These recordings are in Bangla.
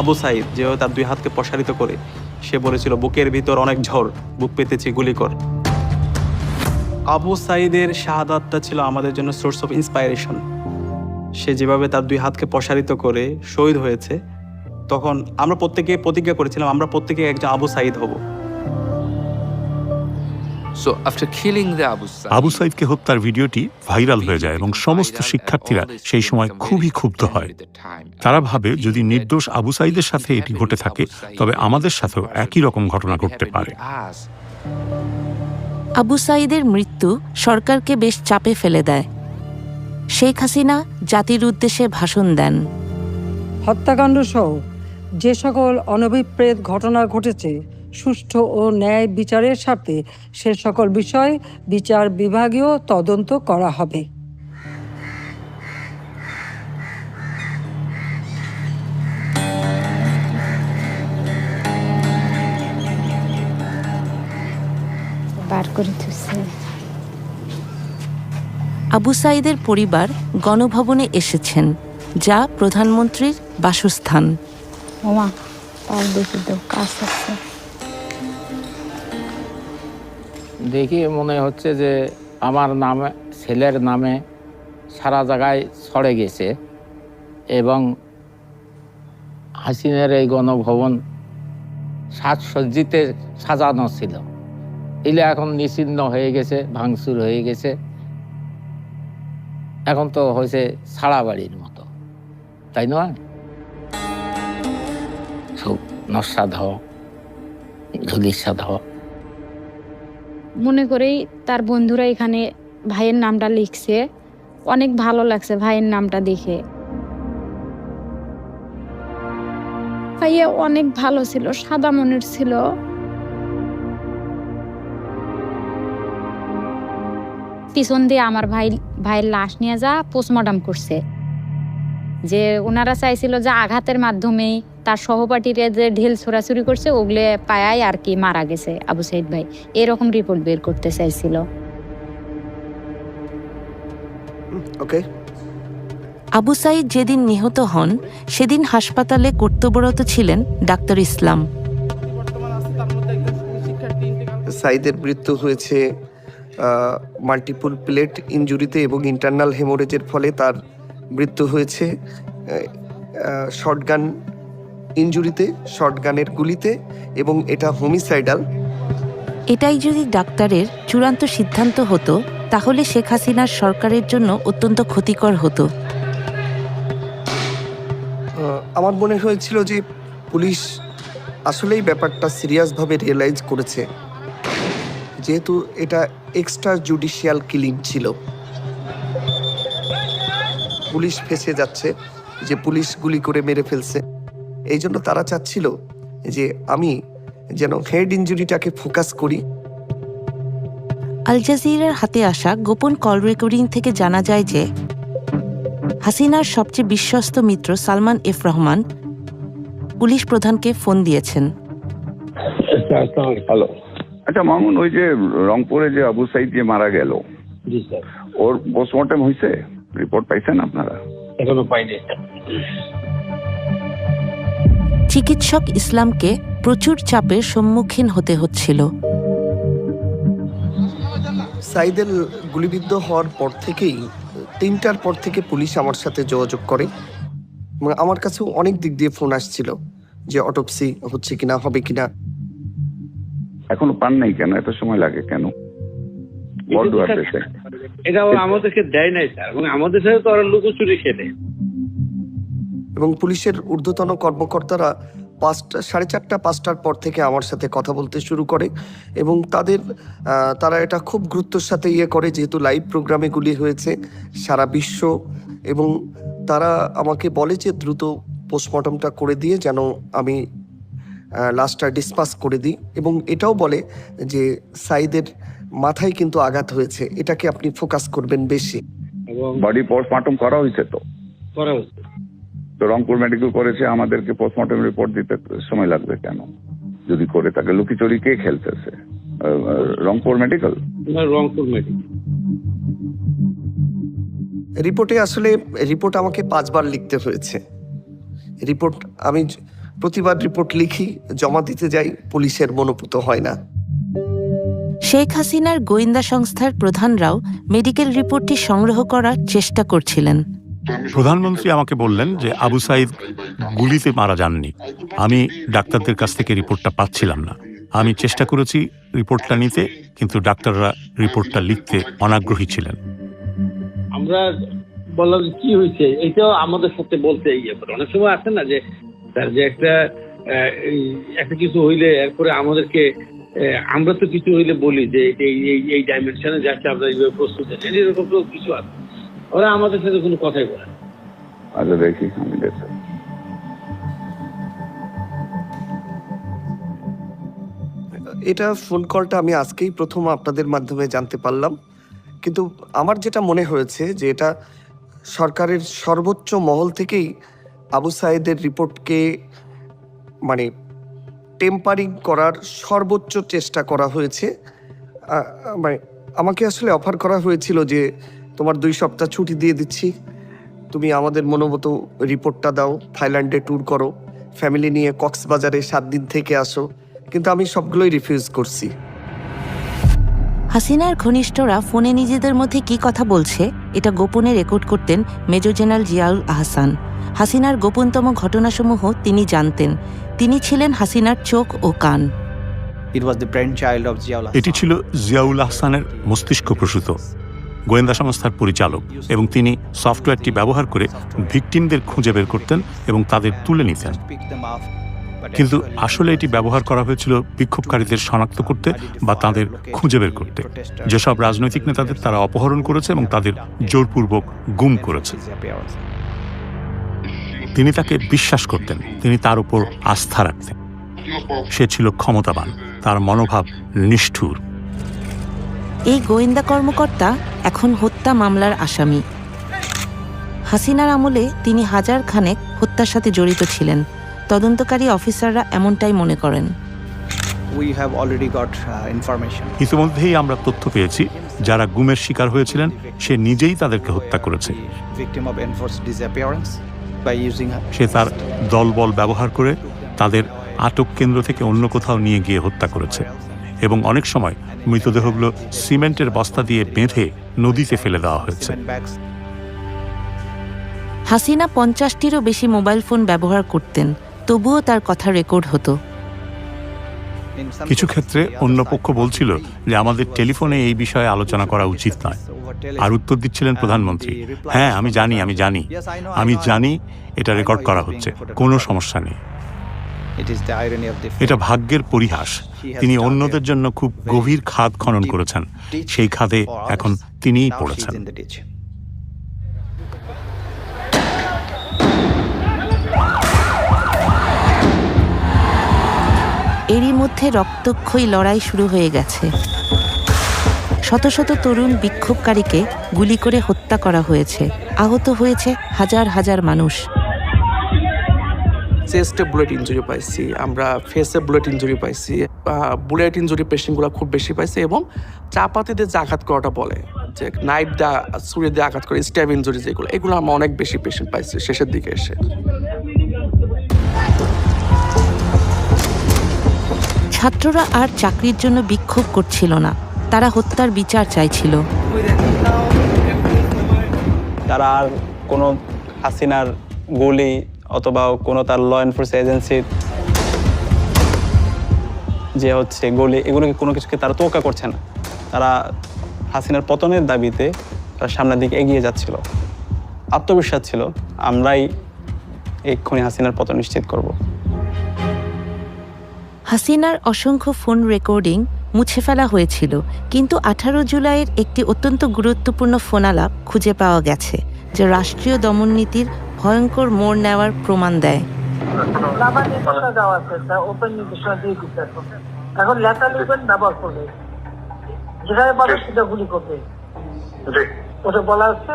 আবু সাইদ, যে তার দুই হাতকে প্রসারিত করে, সে বলেছিল, বুকের ভিতর অনেক ঝড়, বুক পেতেছি, গুলি কর। আবু সাইদের শাহাদাতটা ছিল আমাদের জন্য সোর্স অফ ইন্সপায়ারেশন সে যেভাবে তার দুই হাতকে প্রসারিত করে শহীদ হয়েছে, তখন আমরা প্রত্যেকে প্রতিজ্ঞা করেছিলাম, আমরা প্রত্যেকে একজন আবু সাইদ হব। আবু সাইদকে হত্যার ভিডিওটি ভাইরাল হয়ে যায় এবং সমস্ত শিক্ষার্থীরা সেই সময় খুবই ক্ষুব্ধ হয়। তারা ভাবে যদি নির্দোষ আবু সাইদের সাথে এটি ঘটে থাকে তবে আমাদের সাথেও একই রকম ঘটনা ঘটতে পারে। আবু সাইদের মৃত্যু সরকারকে বেশ চাপে ফেলে দেয়। শেখ হাসিনা জাতির উদ্দেশ্যে ভাষণ দেন। হত্যাকাণ্ড সহ যে সকল অনভিপ্রেত ঘটনা ঘটেছে সুষ্ঠু ও ন্যায় বিচারের স্বার্থে সে সকল বিষয় বিচার বিভাগীয় তদন্ত করা হবে। বার করে আবু সাইদের পরিবার গণভবনে এসেছেন যা প্রধানমন্ত্রীর বাসস্থান। ওমা তার দেখি তো কাজ আছে। দেখি মনে হচ্ছে যে আমার নামে, ছেলের নামে সারা জায়গায় ছড়ে গেছে এবং হাসিনের এই গণভবন সাজসজ্জিতে সাজানো ছিল। এলে এখন নিচিহ্ন হয়ে গেছে, ভাঙচুর হয়ে গেছে। এখন তো হয়েছে সারা বাড়ির মতো। তাই নয়? সব ধুলিস্বাদ হওয়া মনে করেই তার বন্ধুরা এখানে ভাইয়ের নামটা লিখছে। অনেক ভালো লাগছে ভাইয়ের নামটা দেখে। ভাইয়া অনেক ভালো ছিল, সাদা মনের ছিল। পিছন দিয়ে আমার ভাই, ভাইয়ের লাশ নিয়ে যা পোস্টমর্টম করছে। যে ওনারা চাইছিল যে আঘাতের মাধ্যমেই তার সহপাঠীরা যে ঢেল ছোড়াছুরি করছে ওগুলো পায়াই আর কি মারা গেছে আবু সাইদ ভাই। এরকম রিপোর্ট বের করতে চাইছিল। ওকে আবু সাইদ যেদিন নিহত হন সেদিন হাসপাতালে কর্তব্যরত ছিলেন ডাক্তার ইসলাম। সাইদের মৃত্যু হয়েছে মাল্টিপল প্লেট ইনজুরিতে এবং ইন্টারনাল হেমোরেজের ফলে তার মৃত্যু হয়েছে শর্টগান ইনজুরিতে শর্টগানের গুলিতে এবং এটা হোমিসাইডাল এটাই যদি ডাক্তারের চূড়ান্ত সিদ্ধান্ত হতো তাহলে শেখ হাসিনার সরকারের জন্য অত্যন্ত ক্ষতিকর হতো। আমার মনে হয়েছিল যে পুলিশ আসলেই ব্যাপারটা সিরিয়াসভাবে রিয়েলাইজ করেছে। যেহেতু এটা এক্সট্রা জুডিশিয়াল কিলিং ছিল। পুলিশ ফেসে যাচ্ছে যে পুলিশ গুলি করে মেরে ফেলছে। এই জন্য তারা চাচ্ছিল যে আমি যেন হেড ইঞ্জুরিটাকে ফোকাস করি। আল জাজিরার হাতে আসা গোপন কল রেকর্ডিং থেকে জানা যায় যে হাসিনার সবচেয়ে বিশ্বস্ত মিত্র সালমান এফ রহমান পুলিশ প্রধানকে ফোন দিয়েছেন। হ্যালো। আচ্ছা মামুন ওই যে রংপুরে যে আবু সাইদ যে মারা গেল জি স্যার। ওর পোস্টমর্টম হয়েছে? রিপোর্ট পাইছেন আপনারা? এখনও পাইনি চিকিৎসক ইসলামকে প্রচুর চাপের সম্মুখীন হতে হচ্ছিল। সাইদের গুলিবিদ্ধ হওয়ার পর থেকেই তিনটার পর থেকে পুলিশ আমার সাথে যোগাযোগ করে। এবং আমার কাছেও অনেক দিক দিয়ে ফোন আসছিল যে অটোপসি হচ্ছে কিনা হবে কিনা। এখনও পান নাই কেন? এত সময় লাগে কেন? এটা আমাদেরকে দেয় নাই স্যার। এবং আমাদের সাথে তো ওরা লুকোচুরি খেলে। এবং পুলিশের ঊর্ধ্বতন কর্মকর্তারা পাঁচটা সাড়ে চারটা পাঁচটার পর থেকে আমার সাথে কথা বলতে শুরু করে এবং তাদের তারা এটা খুব গুরুত্বের সাথে ইয়ে করে যেহেতু লাইভ প্রোগ্রামে গুলি হয়েছে সারা বিশ্ব এবং তারা আমাকে বলে যে দ্রুত পোস্টমর্টমটা করে দিয়ে যেন আমি লাস্টটা ডিসপাস করে দিই এবং এটাও বলে যে সাইদের মাথায় কিন্তু আঘাত হয়েছে। এটাকে আপনি ফোকাস করবেন বেশি। এবং বডি পোস্টমর্টম করা হয়েছে তো? করা হচ্ছে তো রংপুর মেডিকেল করেছে আমাদেরকে পোস্টমর্টম রিপোর্ট দিতে সময় লাগবে কেন? যদি করে থাকে লুকিচুরি কে খেলতেছে? রংপুর মেডিকেল রংপুর মেডিকেল রিপোর্টে আসলে রিপোর্ট আমাকে পাঁচবার লিখতে হয়েছে। রিপোর্ট আমি প্রতিবার রিপোর্ট লিখি জমা দিতে যাই পুলিশের মনোপুত হয় না। শেখ হাসিনার গোয়েন্দা সংস্থার প্রধানরাও মেডিকেল রিপোর্টটি সংগ্রহ করার চেষ্টা করছিলেন। প্রধানমন্ত্রী আমাকে বললেন যে আবু সাইদ গুলিতে মারা যাননি। আমি ডাক্তারদের কাছ থেকে রিপোর্টটা পাচ্ছিলাম না। আমি চেষ্টা করেছি রিপোর্টটা নিতে, কিন্তু ডাক্তাররা রিপোর্টটা লিখতে অনাগ্রহী ছিলেন। আমরা বললাম, কি হয়েছে? এইটাও আমাদের সাথে বলতে ইয়ে করে। অনেক সময় আছে না যে তার যে একটা একটা কিছু হইলে এরপরে আমাদেরকে আমরা তো কিছু হইলে বলি যে, এই এই ডাইমেনশনে যাচ্ছে আমরা এইভাবে প্রস্তুত এরকম তো কিছু আছে। ওরা আমাদের সাথে কোনো কথাই বলে না। আচ্ছা দেখি আমি দেখি এটা ফোন কলটা আমি আজকেই প্রথম আপনাদের মাধ্যমে জানতে পারলাম। কিন্তু আমার যেটা মনে হয়েছে যে এটা সরকারের সর্বোচ্চ মহল থেকেই আবু সাইদের রিপোর্টকে মানে টেম্পারিং করার সর্বোচ্চ চেষ্টা করা হয়েছে। মানে আমাকে আসলে অফার করা হয়েছিল যে তোমার দুই সপ্তাহ ছুটি দিয়ে দিচ্ছি। তুমি আমাদের মনোমতো রিপোর্টটা দাও থাইল্যান্ডে ট্যুর করো ফ্যামিলি নিয়ে কক্সবাজারে সাত দিন থেকে আসো। কিন্তু আমি সবগুলোই রিফিউজ করছি। হাসিনার ঘনিষ্ঠরা ফোনে নিজেদের মধ্যে কি কথা বলছে এটা গোপনে রেকর্ড করতেন মেজর জেনারেল জিয়াউল আহসান। হাসিনার গোপনতম ঘটনাসমূহ তিনি জানতেন। তিনি ছিলেন হাসিনার চোখ ও কান। এটি ছিল জিয়াউল আহসানের মস্তিষ্ক প্রসূত। গোয়েন্দা সংস্থার পরিচালক এবং তিনি সফটওয়্যারটি ব্যবহার করে ভিকটিমদের খুঁজে বের করতেন এবং তাদের তুলে নিতেন। কিন্তু আসলে এটি ব্যবহার করা হয়েছিল বিক্ষোভকারীদের শনাক্ত করতে বা তাদের খুঁজে বের করতে। যেসব রাজনৈতিক নেতাদের তারা অপহরণ করেছে এবং তাদের জোরপূর্বক গুম করেছে। তিনি তাকে বিশ্বাস করতেন, তিনি তার উপর আস্থা রাখতেন। সে ছিল ক্ষমতাবান, তার মনোভাব নিষ্ঠুর। এই গোয়েন্দা কর্মকর্তা এখন হত্যা মামলার আসামি হাসিনার আমলে তিনি হাজার খানেক হত্যার সাথে জড়িত ছিলেন তদন্তকারী অফিসাররা এমনটাই মনে করেন We have already got uh, information. ইতিমধ্যেই আমরা তথ্য পেয়েছি যারা গুমের শিকার হয়েছিলেন সে নিজেই তাদেরকে হত্যা করেছে Victim of enforced disappearance by using her. সে তার দলবল ব্যবহার করে তাদের আটক কেন্দ্র থেকে অন্য কোথাও নিয়ে গিয়ে হত্যা করেছে এবং অনেক সময় মৃতদেহগুলো সিমেন্টের বস্তা দিয়ে বেঁধে নদীতে ফেলে দেওয়া হয়েছে। হাসিনা পঞ্চাশটিরও বেশি মোবাইল ফোন ব্যবহার করতেন তবুও তার কথা রেকর্ড হতো। কিছু ক্ষেত্রে অন্য পক্ষ বলছিল যে আমাদের টেলিফোনে এই বিষয়ে আলোচনা করা উচিত নয়। আর উত্তর দিচ্ছিলেন প্রধানমন্ত্রী হ্যাঁ আমি জানি আমি জানি। আমি জানি এটা রেকর্ড করা হচ্ছে। কোনো সমস্যা নেই। এটা ভাগ্যের পরিহাস। তিনি অন্যদের জন্য খুব গভীর খাদ খনন করেছেন। সেই খাদে এখন তিনিই পড়েছেন. এরই মধ্যে রক্তক্ষয়ী লড়াই শুরু হয়ে গেছে। শত শত তরুণ বিক্ষোভকারীকে গুলি করে হত্যা করা হয়েছে। আহত হয়েছে হাজার হাজার মানুষ। চেস্টে বুলেট ইঞ্জুরি পাইছি আমরা ফেসে বুলেট ইঞ্জুরি পাইছি বুলেট ইঞ্জুরি পেশেন্টগুলো খুব বেশি পাইছে এবং চাপাতি দিয়ে যে আঘাত করাটা বলে যে নাইফ দা ছুরি দিয়ে আঘাত করে স্ট্যাব ইঞ্জুরি যেগুলো এগুলো আমরা অনেক বেশি পেশেন্ট পাইছি শেষের দিকে এসে। ছাত্ররা আর চাকরির জন্য বিক্ষোভ করছিল না তারা হত্যার বিচার চাইছিল। তারা আর কোনো হাসিনার গুলি অথবা কোনো তার ল এনফোর্স এজেন্সির যে হচ্ছে গলি এগুলোকে কোনো কিছুকে তারা তোকা করছে না? তারা হাসিনার পতনের দাবিতে তারা সামনের দিকে এগিয়ে যাচ্ছিল। আত্মবিশ্বাস ছিল, আমরাই এক্ষুনি হাসিনার পতন নিশ্চিত করব। হাসিনার অসংখ্য ফোন রেকর্ডিং মুছে ফেলা হয়েছিল, কিন্তু আঠারো জুলাইয়ের একটি অত্যন্ত গুরুত্বপূর্ণ ফোনালাপ খুঁজে পাওয়া গেছে, যা রাষ্ট্রীয় দমননীতির ভয়ঙ্কর মোড় নেওয়ার প্রমাণ দেয়। এখন লেখা লিখবেন ব্যবহার করবে। যেখানে পাবে সেটা গুলি করবে। ওটা বলা হচ্ছে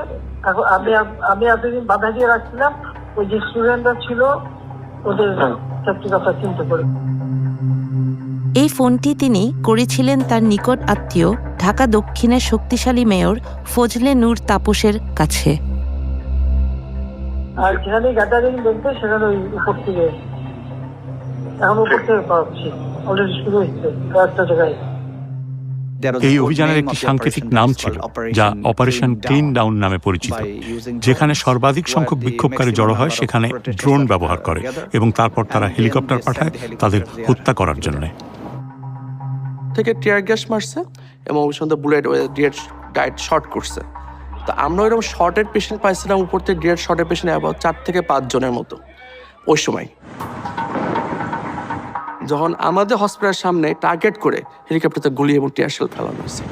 এখন আমি আমি এতদিন বাধা দিয়ে রাখছিলাম ওই যে স্টুডেন্টরা ছিল ওদের সত্যি কথা চিন্তা করে। এই ফোনটি তিনি করেছিলেন তার নিকট আত্মীয় ঢাকা দক্ষিণের শক্তিশালী মেয়র ফজলে নূর তাপসের কাছে। আর যেখানে গ্যাদারিং দেখবে সেখানে ওই উপর থেকে এখন উপর থেকে পাচ্ছি অলরেডি শুরু হয়েছে কয়েকটা জায়গায়। এই অভিযানের একটি সাংকেতিক নাম ছিল যা অপারেশন ক্লিন ডাউন নামে পরিচিত যেখানে সর্বাধিক সংখ্যক বিক্ষোভকারী জড়ো হয় সেখানে ড্রোন ব্যবহার করে এবং তারপর তারা হেলিকপ্টার পাঠায় তাদের হত্যা করার জন্য। থেকে টিয়ার গ্যাস মারছে এবং ওই সঙ্গে বুলেট ডিরেক্ট ডাইরেক্ট শর্ট করছে। তো আমরা ওইরকম শর্টের পেশেন্ট পাইছিলাম, উপর থেকে ডিরেক্ট শর্টের পেশেন্ট অ্যাবাউট চার থেকে পাঁচ জনের মতো। ওই সময়। যখন আমাদের হসপিটালের সামনে টার্গেট করে হেলিকপ্টারতে গুলি এবং টিয়ার শেল ফেলানো হয়েছে।